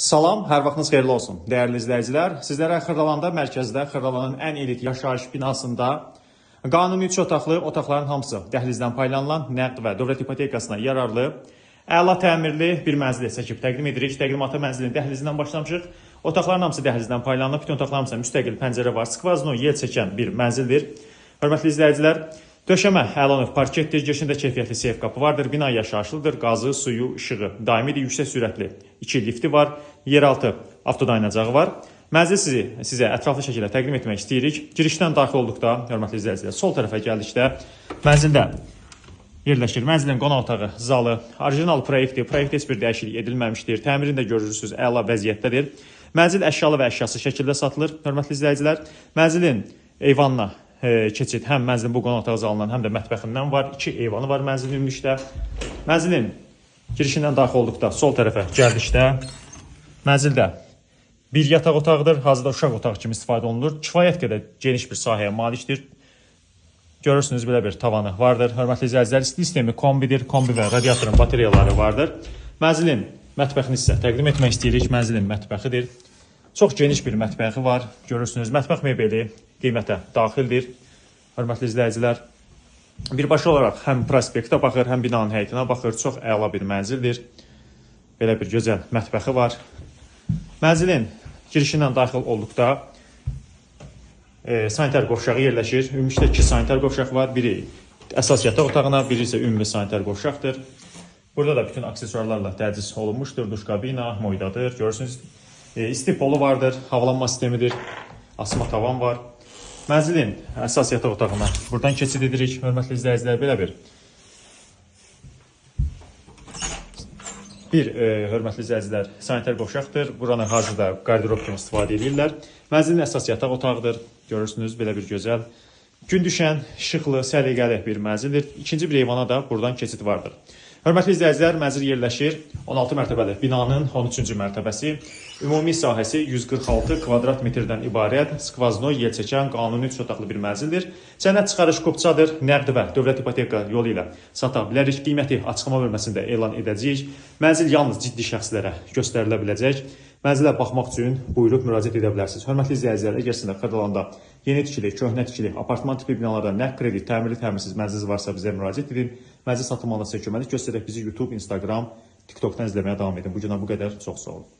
Salam, hər vaxtınız xeyirli olsun. Dəyərli izləyicilər, sizlərə Xırdalanda mərkəzdə Xırdalanın ən elit yaşayış binasında qanuni 3 otaqlı otaqların hamısı dəhlizdən paylanılan nəqd və dövlət ipotekasına yararlı əla təmirli bir mənzil çəkib təqdim edirik. Təqdimata mənzilin dəhlizindən başlamışıq. Otaqların hamısı dəhlizdən paylanıb, bütün otaqların hamısında müstəqil pəncərə var. Skvazno yel çəkən bir mənzildir. Hörmətli izləyicilər, Döşəmə əlanov parketdir, girişində keyfiyyətli seyf qapı vardır, bina yaşayışlıdır, qazı, suyu, işığı daimidir, yüksək sürətli 2 lifti var, yeraltı avtodayanacağı var. Mənzil sizi sizə ətraflı şəkildə təqdim etmək istəyirik. Girişdən daxil olduqda, hörmətli izləyicilər, sol tərəfə gəldikdə mənzildə yerləşir. Mənzilin qonaq otağı, zalı, orijinal proyektdir. Proyektdə heç bir dəyişiklik edilməmişdir. Təmirini də görürsüz, əla vəziyyətdədir. Mənzil əşyalı və əşyasız şəkildə satılır, hörmətli izləyicilər. Mənzilin eyvanına keçid həm mənzilin bu qonaq otağı zalından, həm də mətbəxindən var. İki eyvanı var mənzilin ümumilikdə. Mənzilin girişindən daxil olduqda sol tərəfə gəldikdə mənzildə bir yataq otağıdır. Hazırda uşaq otağı kimi istifadə olunur. Kifayət qədər geniş bir sahəyə malikdir. Görürsünüz belə bir tavanı vardır. Hörmətli izləyicilər, isti sistemi kombidir. Kombi və radiatorun batareyaları vardır. Mənzilin mətbəxini sizə təqdim etmək istəyirik. Mənzilin mətbəxidir. Çox geniş bir mətbəxi var. Görürsünüz, mətbəx mebeli qiymətə daxildir. Hörmətli izləyicilər, birbaşa olaraq həm prospektə baxır, həm binanın həyətinə baxır. Çox əla bir mənzildir. Belə bir gözəl mətbəxi var. Mənzilin girişindən daxil olduqda e, sanitar qovşağı yerləşir. Ümumilikdə 2 sanitar qovşaq var. Biri əsas yataq otağına, biri isə ümumi sanitar qovşaqdır. Burada da bütün aksesuarlarla təchiz olunmuşdur. Duş kabina, moydadır. Görürsünüz, e, isti polu vardır, havalanma sistemidir. Asma tavan var. Mənzilin əsas yataq otağına buradan keçid edirik. Hörmətli izləyicilər, belə bir Bir e, hörmətli izləyicilər, sanitar qovşaqdır. Buranı hazırda qarderob kimi istifadə edirlər. Mənzilin əsas yataq otağıdır. Görürsünüz, belə bir gözəl, gün düşən, işıqlı, səliqəli bir mənzildir. İkinci bir eyvana da buradan keçid vardır. Hörmətli izləyicilər, mənzil yerləşir 16 mərtəbəli binanın 13-cü mərtəbəsi. Ümumi sahəsi 146 kvadrat metrdən ibarət skvazno yel çəkən qanuni 3 otaqlı bir mənzildir. Sənəd çıxarış kupçadır, nəqd və dövlət ipoteka yolu ilə sata bilərik. Qiyməti açıqlama bölməsində elan edəcəyik. Mənzil yalnız ciddi şəxslərə göstərilə biləcək. Mənzilə baxmaq üçün buyurub müraciət edə bilərsiniz. Hörmətli izləyicilər, əgər sizin də Xırdalanda yeni tikili, köhnə tikili, apartman tipi binalarda nə kredit, təmirli, təmirsiz mənziliniz varsa bizə müraciət edin. Mənzil satılmağına sizə köməklik göstərək. Bizi YouTube, Instagram, TikTokdan izləməyə davam edin. Bu günə bu qədər. Çox sağ olun.